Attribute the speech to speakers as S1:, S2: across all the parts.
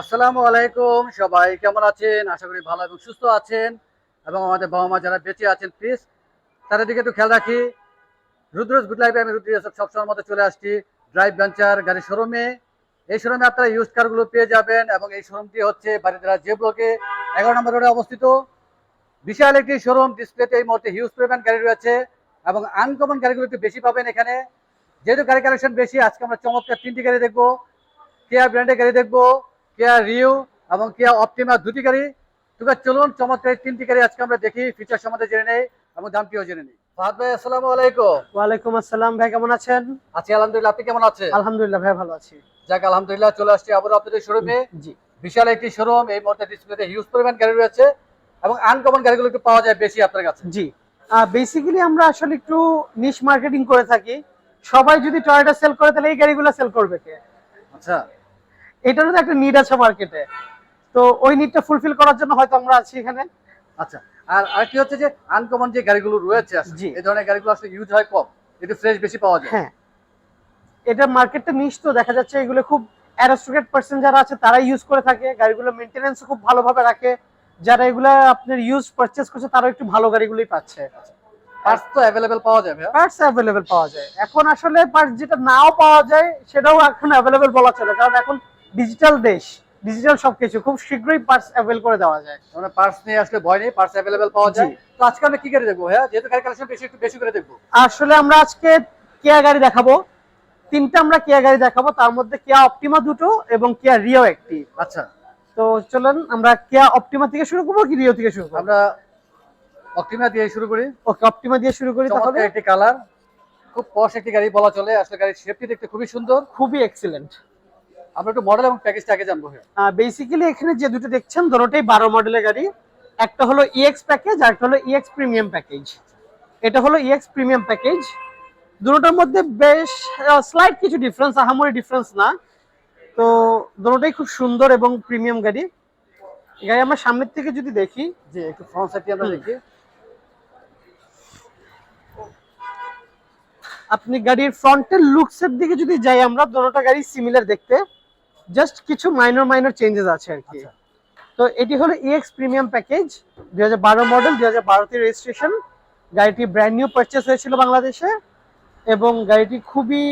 S1: আসসালামু আলাইকুম, সবাই কেমন আছেন? আশা করি ভালো এবং সুস্থ আছেন। এবং আমাদের বাবা মা যারা বেঁচে আছেন প্লিজ তাদের দিকে একটু খেয়াল রাখি। রুদ্রজ গুড লাইফে আমি রুদ্র সব সবসময় মতো চলে আসছি। ড্রাইভ ভেঞ্চার গাড়ির শোরুমে এই শোরুমে আপনারা ইউজ কারগুলো পেয়ে যাবেন এবং এই শোরুমটি হচ্ছে বাড়িদারা যে ব্লকে এগারো নম্বর রোডে অবস্থিত। বিশাল একটি শোরুম ডিসপ্লেতে এই মুহূর্তে হিউজ পরিমাণ গাড়ি রয়েছে এবং আনকমন গাড়িগুলো একটু বেশি পাবেন এখানে। যেহেতু গাড়ি কালেকশন বেশি, আজকে আমরা চমৎকার তিনটি গাড়ি দেখব। কেয়া ব্র্যান্ডের গাড়ি দেখব। কেয়া রিউ এবং কেয়া অপটিমা দুটি গাড়ি। তোকে চলুন চমৎকার তিনটি গাড়ি আজকে আমরা দেখি ফিচার সম্বন্ধে জেনে নেই এবং দামটিও জেনে নিই। ফাহাদ ভাই আসসালামু আলাইকুম।
S2: ওয়ালাইকুম আসসালাম ভাই কেমন আছেন?
S1: আছি আলহামদুলিল্লাহ। আপনি কেমন আছেন?
S2: আলহামদুলিল্লাহ ভাই ভালো আছি।
S1: যাক আলহামদুলিল্লাহ চলে আসছি আবার আপনাদের শোরুমে
S2: জি
S1: বিশাল একটি শোরুম এই মুহূর্তে ডিসপ্লেতে হিউজ পরিমাণ গাড়ি রয়েছে এবং আনকমন গাড়িগুলো একটু পাওয়া যায় বেশি আপনার কাছে।
S2: জি। বেসিক্যালি আমরা আসলে একটু নিশ মার্কেটিং করে থাকি। সবাই যদি টয়োটা সেল করে তাহলে এই গাড়িগুলো সেল করবে কে?
S1: আচ্ছা।
S2: এটারও তো একটা নিড আছে মার্কেটে তো ওই নিডটা ফুলফিল করার জন্য হয়তো আমরা আছি এখানে।
S1: আচ্ছা আর আর কি হচ্ছে যে আনকমন যে গাড়িগুলো রয়েছে আসলে, এই ধরনের গাড়িগুলো আসলে ইউজ হয় কম একটু ফ্রেশ বেশি পাওয়া যায়।
S2: হ্যাঁ। এটা মার্কেটটা নিশ তো দেখা যাচ্ছে এগুলো খুব অ্যারোস্ট্রেট পার্সন যারা আছে তারা ইউজ করে থাকে। গাড়িগুলো মেনটেনেন্স খুব ভালোভাবে রাখে। যারা এগুলা আপনার ইউজ পারচেজ করছে তারা একটু ভালো গাড়িগুলোই পাচ্ছে।
S1: পার্টস তো অ্যাভেলেবেল পাওয়া যাবে?
S2: পার্টস অ্যাভেলেবেল পাওয়া যায়। এখন আসলে পার্টস যেটা নাও পাওয়া যায় সেটাও এখন অ্যাভেলেবেল বলা চলে কারণ এখন ডিজিটাল দেশ ডিজিটাল সবকিছু খুব শীঘ্রই পার্টস অ্যাভেল করে দেওয়া যায়।
S1: মানে পার্টস নিয়ে আসলে ভয় নেই পার্টস অ্যাভেলেবেল পাওয়া যায়। তো আজকে আমরা কি গাড়ি দেখব হ্যাঁ যেহেতু গাড়ি কালেকশন বেশি একটু বেশি করে দেখব।
S2: আসলে আমরা আজকে কেয়া গাড়ি দেখাবো। তিনটা আমরা কেয়া গাড়ি দেখাবো তার মধ্যে কেয়া অপটিমা দুটো এবং কেয়া রিও একটি।
S1: আচ্ছা।
S2: তো চলেন আমরা কেয়া অপটিমা থেকে শুরু করব কি রিও থেকে শুরু করব?
S1: আমরা অক্টিমা দিয়ে শুরু করি।
S2: ওকে অপটিমা দিয়ে শুরু করি তাহলে।
S1: একটি কালার খুব পশ একটি গাড়ি বলা চলে। আসলে গাড়ির শেপটি দেখতে খুবই সুন্দর।
S2: খুবই এক্সিলেন্ট
S1: আমরা একটু মডেল এবং প্যাকেজটা আগে জানব
S2: বেসিক্যালি এখানে যে দুটো দেখছেন দুটোটাই বারো মডেলের গাড়ি। একটা হলো ইএক্স প্যাকেজ আর একটা হলো ইএক্স প্রিমিয়াম প্যাকেজ এটা হলো ইএক্স প্রিমিয়াম প্যাকেজ দুটোটার মধ্যে বেশ স্লাইট কিছু ডিফারেন্স আহামরি ডিফারেন্স না। তো দুটোটাই খুব সুন্দর এবং প্রিমিয়াম গাড়ি। গাড়ি আমরা সামনের থেকে যদি দেখি
S1: জি একটু ফ্রন্ট সাইডটি আমরা দেখি।
S2: আপনি গাড়ির ফ্রন্টের লুকসের দিকে যদি যাই আমরা দুটোটা গাড়ি সিমিলার দেখতে। জাস্ট কিছু মাইনর মাইনর চেঞ্জেস আছে আর কি।
S1: আচ্ছা।
S2: তো এটি হলো ইএক্স প্রিমিয়াম প্যাকেজ দুই হাজার বারো মডেল দুই হাজার বারোতে রেজিস্ট্রেশন গাড়িটি ব্র্যান্ড নিউ পারচেস হয়েছিল বাংলাদেশে এবং গাড়িটি খুবই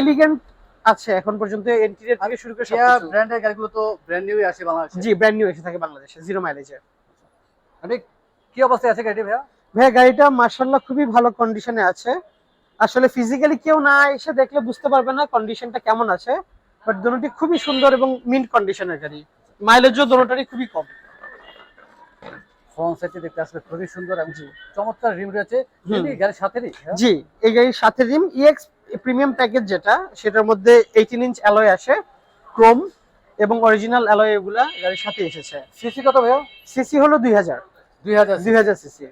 S2: এলিগেন্ট আছে এখন পর্যন্ত ইন্টেরিয়র থেকে শুরু করে সবকিছু।
S1: ব্র্যান্ডের গাড়িগুলো তো ব্র্যান্ড নিউই আসে বাংলাদেশে।
S2: জি ব্র্যান্ড নিউ এসে থাকে বাংলাদেশে জিরো মাইলেজে
S1: আপনি কি অবস্থায় আছে গাড়িটি ভাইয়া?
S2: ভাই গাড়িটা মার্শাল্লাহ খুবই ভালো কন্ডিশনে আছে। আসলে ফিজিক্যালি কেউ না এসে দেখলে বুঝতে পারবে না কন্ডিশনটা কেমন আছে। বাট দুটোটি খুবই সুন্দর এবং মিন্ট কন্ডিশনের গাড়ি। মাইলেজও দুটোটারই খুবই কম।
S1: ফ্রন্ট সাইডটি দেখতে আসলে খুবই সুন্দর এবং চমৎকার রিম রয়েছে।
S2: হুম।
S1: গাড়ির সাথেই হ্যাঁ?
S2: জি এই গাড়ির সাথে রিম ইএক্স প্রিমিয়াম প্যাকেজ যেটা সেটার মধ্যে এইটিন ইঞ্চ অ্যালয় আসে ক্রোম এবং অরিজিনাল অ্যালয় এগুলা গাড়ির সাথে এসেছে।
S1: সিসি কত ভাইয়া?
S2: সিসি হলো সিসি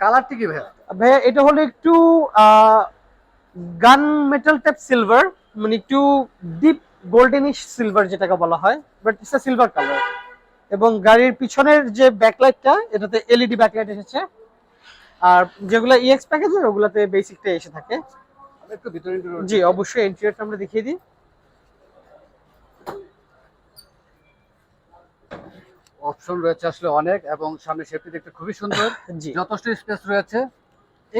S1: কালারটি কি ভাইয়া?
S2: ভাইয়া এটা হলো একটু গান মেটাল টাইপ সিলভার মানে একটু ডিপ গোল্ডেনিশ সিলভার যেটাকে বলা হয় বাট ইটস সিলভার কালার এবং গাড়ির পিছনের যে ব্যাকলাইটটা এটাতে এলইডি ব্যাকলাইট এসেছে। আর যেগুলো ইএক্স প্যাকেজের ওগুলাতে বেসিকটা এসে থাকে। জি অবশ্যই ইন্টেরিয়রটা আমরা দেখিয়ে দিই।
S1: অপশন রয়েছে আসলে অনেক এবং সামনে সেফটি দেখতে খুবই সুন্দর।
S2: জি।
S1: যথেষ্ট স্পেস রয়েছে।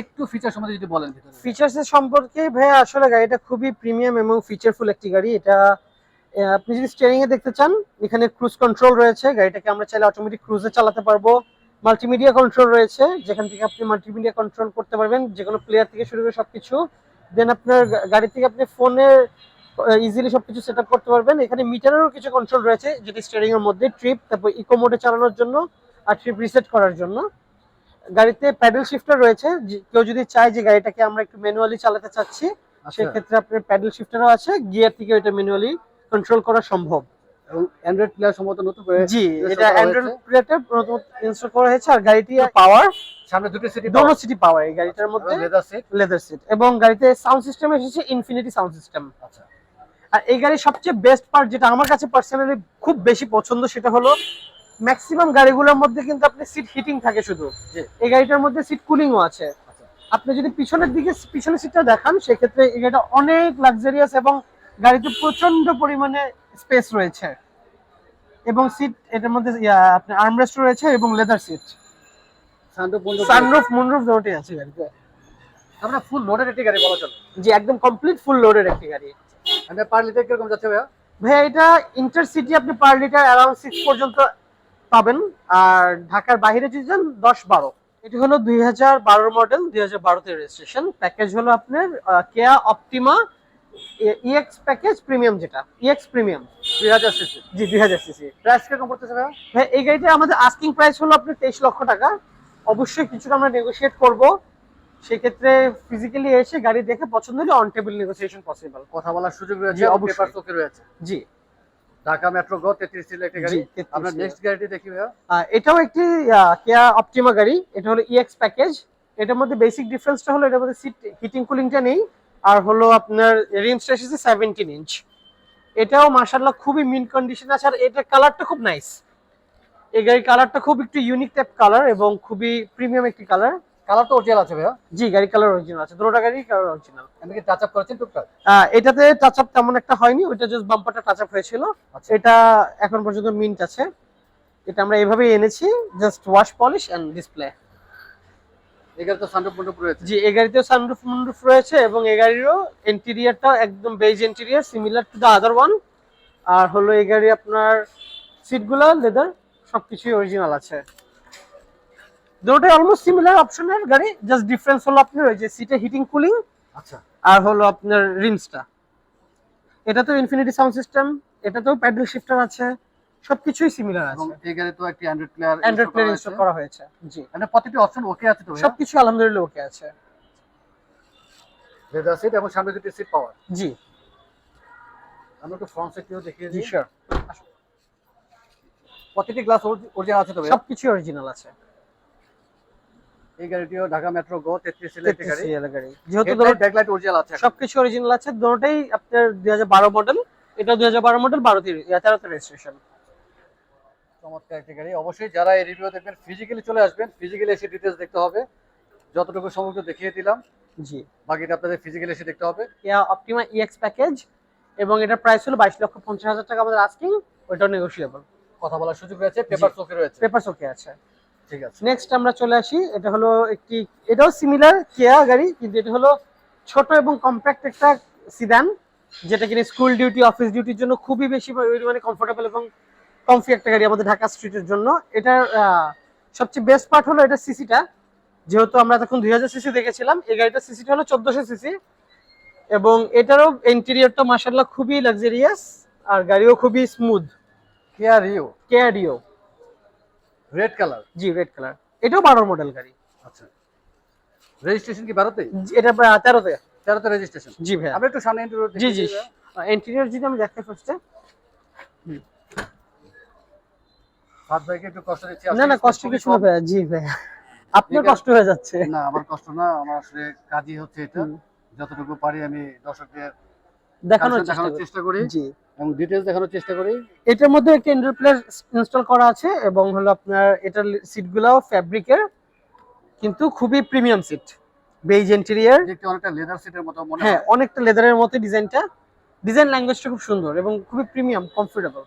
S1: একটু ফিচার সম্বন্ধে যদি বলেন
S2: ফিচার্স এর সম্পর্কে ভাইয়া আসলে গাড়িটা খুবই প্রিমিয়াম এবং ফিচারফুল একটি গাড়ি। এটা আপনি যদি স্টিয়ারিং এ দেখতে চান, এখানে ক্রুজ কন্ট্রোল রয়েছে। গাড়িটাকে আমরা চাইলে অটোমেটিক ক্রুজে চালাতে পারব। মাল্টিমিডিয়া কন্ট্রোল রয়েছে, যেখান থেকে আপনি মাল্টিমিডিয়া কন্ট্রোল করতে পারবেন। যে কোনো প্লেয়ার থেকে শুরু করে সবকিছু। দেন আপনার গাড়ি থেকে আপনি ফোনের ইজিলি সবকিছু সেট করতে পারবেন। এখানে মিটারেরও কিছু কন্ট্রোল রয়েছে, যেটি স্টিয়ারিং এর মধ্যে ট্রিপ তারপর ইকো মোডে চালানোর জন্য, আর ট্রিপ রিসেট করার জন্য। গাড়িতে প্যাডেল শিফটার রয়েছে। কেউ যদি চায় যে গাড়িটাকে আমরা একটু ম্যানুয়ালি চালাতে চাচ্ছি
S1: আচ্ছা।
S2: সেক্ষেত্রে আপনার প্যাডেল শিফটারও আছে গিয়ার থেকে এটা ম্যানুয়ালি কন্ট্রোল করা সম্ভব।
S1: এবং অ্যান্ড্রয়েড প্লেয়ার সম্ভবত নতুন করে
S2: জি এটা অ্যান্ড্রয়েড। প্লেটে নতুন ইনস্টল করা হয়েছে আর গাড়িটি পাওয়ার
S1: সামনে দুটো সিটি
S2: দোনো সিটি পাওয়ার এই গাড়িটার মধ্যে।
S1: লেদার সিট
S2: লেদার সিট এবং গাড়িতে সাউন্ড সিস্টেম এসেছে ইনফিনিটি সাউন্ড সিস্টেম
S1: আচ্ছা।
S2: আর এই গাড়ির সবচেয়ে বেস্ট পার্ট যেটা আমার কাছে পার্সোনালি খুব বেশি পছন্দ সেটা হলো ম্যাক্সিমাম গাড়িগুলোর মধ্যে কিন্তু আপনি সিট হিটিং থাকে শুধু। এই গাড়িটার মধ্যে সিট কুলিংও আছে।
S1: আচ্ছা।
S2: আপনি যদি পিছনের দিকে পিছনের সিটটা দেখান সেক্ষেত্রে এই গাড়িটা অনেক লাক্সারিয়াস এবং গাড়িতে প্রচণ্ড পরিমাণে স্পেস রয়েছে। এবং সিট এটার মধ্যে আপনার আর্মরেস্ট রয়েছে এবং leather seat
S1: sunroof
S2: sunroof moonroof দুটোই আছে গাড়িতে।
S1: আমরা ফুল লোডের একটি গাড়ি বলা চলে।
S2: জি একদম কমপ্লিট ফুল লোডের একটি গাড়ি।
S1: আমরা পার লিটার কীরকম যাচ্ছে ভাইয়া?
S2: ভাইয়া এটা ইন্টারসিটি আপনি পার লিটার অ্যারাউন্ড সিক্স পর্যন্ত পাবেন। আর ঢাকার বাইরে যদি যান দশ বারো। এটি হলো দুই হাজার বারোর মডেল দুই হাজার বারোতে রেজিস্ট্রেশন প্যাকেজ হলো আপনার Kia Optima EX package premium যেটা। ইএক্স প্রিমিয়াম
S1: দুই হাজার সিসি
S2: জি দুই হাজার সিসি
S1: প্রাইস কীরকম পড়তেছে
S2: ভাই এই গাড়িটা আমাদের আস্কিং প্রাইস হলো আপনার তেইশ লক্ষ টাকা। অবশ্যই কিছুটা আমরা নেগোশিয়েট করব। সেক্ষেত্রে ফিজিক্যালি এসে গাড়ি দেখে পছন্দ হলে অন টেবিল নেগোসিয়েশন পসিবল
S1: কথা বলার সুযোগ রয়েছে
S2: অবশ্যই।
S1: রয়েছে।
S2: জি।
S1: ঢাকা মেট্রো গ তেত্রিশ সিলের একটি গাড়ি।
S2: 33
S1: আমরা নেক্সট গাড়িটি দেখি ভাইয়া।
S2: এটাও একটি কেয়া অপটিমা গাড়ি। এটা হলো ইএক্স প্যাকেজ এটার মধ্যে বেসিক ডিফারেন্সটা হলো এটার মধ্যে সিট হিটিং কুলিংটা নেই। আর হলো আপনার রিমসটা এসেছে সেভেন্টিন ইঞ্চ এটাও মার্শাল্লাহ খুবই মিন কন্ডিশন আছে। আর এটার কালারটা খুব নাইস এই গাড়ির কালারটা খুব একটু ইউনিক টাইপ কালার এবং খুবই প্রিমিয়াম একটি কালার
S1: কালার তো অরিজিনাল আছে ভাইয়া?
S2: জি গাড়ি কালার অরিজিনাল আছে। দুটো গাড়ি কালার অরিজিনাল
S1: আপনি কি টাচ আপ করেছেন টুকটাক?
S2: এটাতে টাচ আপ তেমন একটা হয়নি ওইটা জাস্ট বাম্পারটা টাচ আপ হয়েছিল।
S1: আচ্ছা।
S2: এটা এখন পর্যন্ত মিন্ট আছে। এটা আমরা এভাবেই এনেছি just wash polish and display
S1: sunroof রয়েছে?
S2: জি সানরুফ রয়েছে এবং একদম beige interior similar to other one আর হলো এই গাড়ি আপনার সিটগুলো লেদার সবকিছুই অরিজিনাল আছে। দুটোই অলমোস্ট সিমিলার অপশনের গাড়ি জাস্ট ডিফারেন্স হলো আপনার ওই যে সিটে হিটিং কুলিং
S1: আচ্ছা।
S2: আর হলো আপনার রিমসটা এটা তো ইনফিনিটি সাউন্ড সিস্টেম এটাতেও প্যাডেল শিফটার আছে সবকিছুই সিমিলার আছে।
S1: এই গাড়ি তো একটি Android player
S2: Android play install করা হয়েছে। জি।
S1: মানে প্রতিটি অপশন ওকে আছে তো
S2: সবকিছু আলহামদুলিল্লাহ ওকে আছে।
S1: লেদার সিট এবং সামনে দুটি সিট পাওয়ার
S2: জি।
S1: আমরা একটু ফ্রন্ট সিটটিও দেখিয়ে
S2: জি
S1: দিই।
S2: শিওর
S1: প্রতিটি গ্লাস অরিজিনাল আছে তো
S2: সবকিছু অরিজিনাল আছে।
S1: এই গাড়িটিও ঢাকা মেট্রো গো গাড়ি।
S2: যেহেতু
S1: ব্যাকলাইট অরিজিনাল আছে।
S2: সবকিছু অরিজিনাল আছে দুটোটাই আপনার মডেল এটা দুই হাজার বারো মডেল বারো তেরোতে রেজিস্ট্রেশন
S1: চমৎকার একটি গাড়ি। অবশ্যই যারা এই রিভিউ দেখবেন ফিজিক্যালি চলে আসবেন ফিজিক্যালি এসে দেখতে হবে। যতটুকু একটু দেখিয়ে দিলাম।
S2: জি।
S1: বাকিটা আপনাদের ফিজিক্যালি এসে দেখতে হবে।
S2: অপটিমা ইএক্স প্যাকেজ এবং এটার প্রাইস হলো বাইশ লক্ষ পঞ্চাশ হাজার টাকা আমাদের আস্কিং ওইটাও নেগোসিয়েবল
S1: কথা বলার সুযোগ রয়েছে পেপার চোখে রয়েছে।
S2: পেপার ওকে আছে।
S1: ঠিক আছে।
S2: নেক্সট আমরা চলে আসি এটা হলো একটি এটাও সিমিলার কেয়া গাড়ি কিন্তু এটা হলো ছোট এবং কম্প্যাক্ট একটা সিদান যেটা কিনা স্কুল ডিউটি অফিস ডিউটির জন্য খুবই বেশি মানে কমফোর্টেবল এবং কমফি একটা গাড়ি আমাদের ঢাকা স্ট্রিটের জন্য। এটার সবচেয়ে বেস্ট পার্ট হলো এটা সিসিটা যেহেতু আমরা তখন দুই হাজার সিসি দেখেছিলাম এই গাড়িটার সিসিটা হলো চোদ্দশো সিসি এবং এটারও ইন্টেরিয়রটা মাসাল্লাহ খুবই লাক্সারিয়াস আর গাড়িও খুবই স্মুথ
S1: কেয়া রিও
S2: কেয়া ডিও
S1: রেড কালার
S2: জি রেড কালার এটাও বারো মডেল গাড়ি।
S1: আচ্ছা। রেজিস্ট্রেশন কি ভারতে?
S2: জি, এটা আহ, তেরোতে।
S1: তেরোতে রেজিস্ট্রেশন
S2: জি ভাইয়া।
S1: আমরা একটু সামনে ইন্টারভিউ
S2: জি জি। ইন্টেরিয়র যদি আমি দেখাই ফার্স্টে
S1: ফাদ ভাইকে একটু কষ্ট দিচ্ছি
S2: না না কষ্ট কিছু না
S1: কম।
S2: জি ভাইয়া। আপনার কষ্ট হয়ে যাচ্ছে।
S1: না আমার কষ্ট না আমার আসলে কাজই হচ্ছে এটা। যতটুকু পারি আমি দর্শকদের
S2: দেখানোর চেষ্টা করি। জি।
S1: এবং ডিটেলস দেখানোর চেষ্টা করি।
S2: এটার মধ্যে একটা ইন্ডোর প্লেয়ার ইনস্টল করা আছে এবং হলো আপনার এটার সিটগুলোও ফ্যাব্রিকের কিন্তু খুবই প্রিমিয়াম সিট বেজ ইন্টেরিয়র
S1: দেখতে অনেকটা লেদার সিটের মতো মনে
S2: হ্যাঁ। অনেকটা লেদারের মতো ডিজাইনটা ডিজাইন ল্যাঙ্গুয়েজটা খুব সুন্দর এবং খুবই প্রিমিয়াম কমফোর্টেবল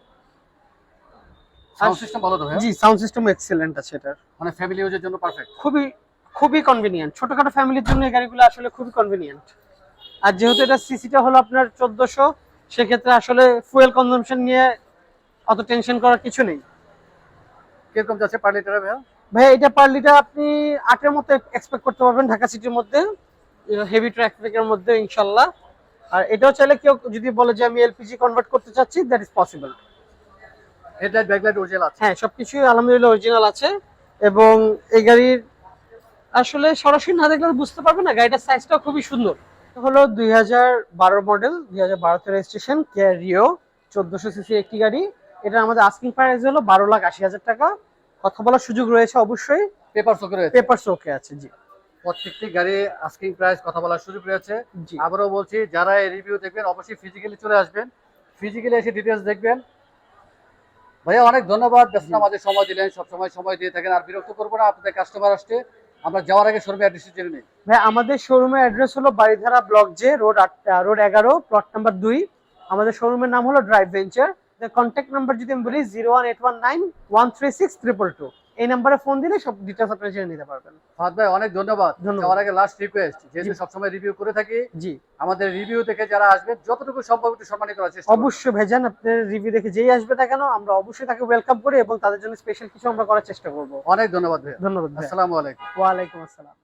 S1: সাউন্ড সিস্টেম ভালো তো
S2: জি সাউন্ড সিস্টেম এক্সেলেন্ট আছে এটার।
S1: মানে ফ্যামিলি ইউজের জন্য পারফেক্ট
S2: খুবই খুবই কনভিনিয়েন্ট ছোটখাটো ফ্যামিলির জন্য এই গাড়িগুলো আসলে খুবই কনভিনিয়েন্ট আর যেহেতু এটা সিসিটা হলো আপনার চোদ্দশো সেক্ষেত্রে আসলে ফুয়েল কনজাম্পশন নিয়ে অত টেনশন করার কিছু নেই।
S1: কীরকম যাচ্ছে পার লিটারে ভাইয়া?
S2: ভাই এটা পার লিটার আপনি আটের মতো এক্সপেক্ট করতে পারবেন ঢাকা সিটির মধ্যে হেভি ট্রাফিকের মধ্যে ইনশাল্লাহ। আর এটাও চাইলে কেউ যদি বলে যে আমি এলপিজি কনভার্ট করতে চাচ্ছি that is possible
S1: headlight backlight original আছে।
S2: হ্যাঁ সবকিছুই আলহামদুলিল্লাহ অরিজিনাল আছে। এবং এই গাড়ির আসলে সরাসরি না দেখলে বুঝতে পারবে না গাড়িটার সাইজটাও খুবই সুন্দর। হলো দুই হাজার বারো মডেল দুই হাজার বারোতে রেজিস্ট্রেশন কেয়ার রিও চোদ্দশো সিসি একটি গাড়ি। এটা আমাদের আস্কিং প্রাইস হলো বারো লাখ আশি হাজার টাকা। কথা বলার সুযোগ রয়েছে অবশ্যই।
S1: পেপার চোখে রয়েছে।
S2: পেপার ওকে আছে জি।
S1: প্রত্যেকটি গাড়ি আস্কিং প্রাইস কথা বলার সুযোগ রয়েছে।
S2: জি।
S1: আবারও বলছি যারা এই রিভিউ দেখবেন অবশ্যই ফিজিক্যালি চলে আসবেন। ফিজিক্যালি এসে ডিটেলস দেখবেন। ভাইয়া অনেক ধন্যবাদ। ব্যস্ত মাঝে সময় দিলেন সব সময় সময় দিয়ে থাকেন। আর বিরক্ত করব না আপনাদের কাস্টমার আসছে। আমরা যাওয়ার আগে শোরুমের অ্যাড্রেস জেনে নিই।
S2: ভাই, আমাদের শোরুমের অ্যাড্রেস হলো বাড়িধারা ব্লক জে রোড আট রোড এগারো প্লট নাম্বার দুই। আমাদের শোরুমের নাম হলো ড্রাইভ ভেঞ্চার কন্ট্যাক্ট নাম্বার যদি আমি বলি zero one eight one nine one three six triple two এই নাম্বারে ফোন দিলে সব ডিটেলস আপনারা জেনে নিতে পারবেন।
S1: ফাহাদ ভাই অনেক ধন্যবাদ। আমার আগে লাস্ট রিকোয়েস্ট যেহেতু। সবসময় রিভিউ করে থাকি
S2: জি।
S1: আমাদের রিভিউ থেকে যারা আসবে যতটুকু সম্ভব একটু সম্মানিত করার চেষ্টা
S2: অবশ্যই ভেজান আপনার রিভিউ দেখে যেই আসবে না কেন আমরা অবশ্যই তাকে ওয়েলকাম করি এবং তাদের জন্য স্পেশাল কিছু আমরা করার চেষ্টা করব।
S1: অনেক ধন্যবাদ ভাই
S2: ধন্যবাদ।
S1: আসসালামু আলাইকুম।
S2: ওয়া আলাইকুম আসসালাম।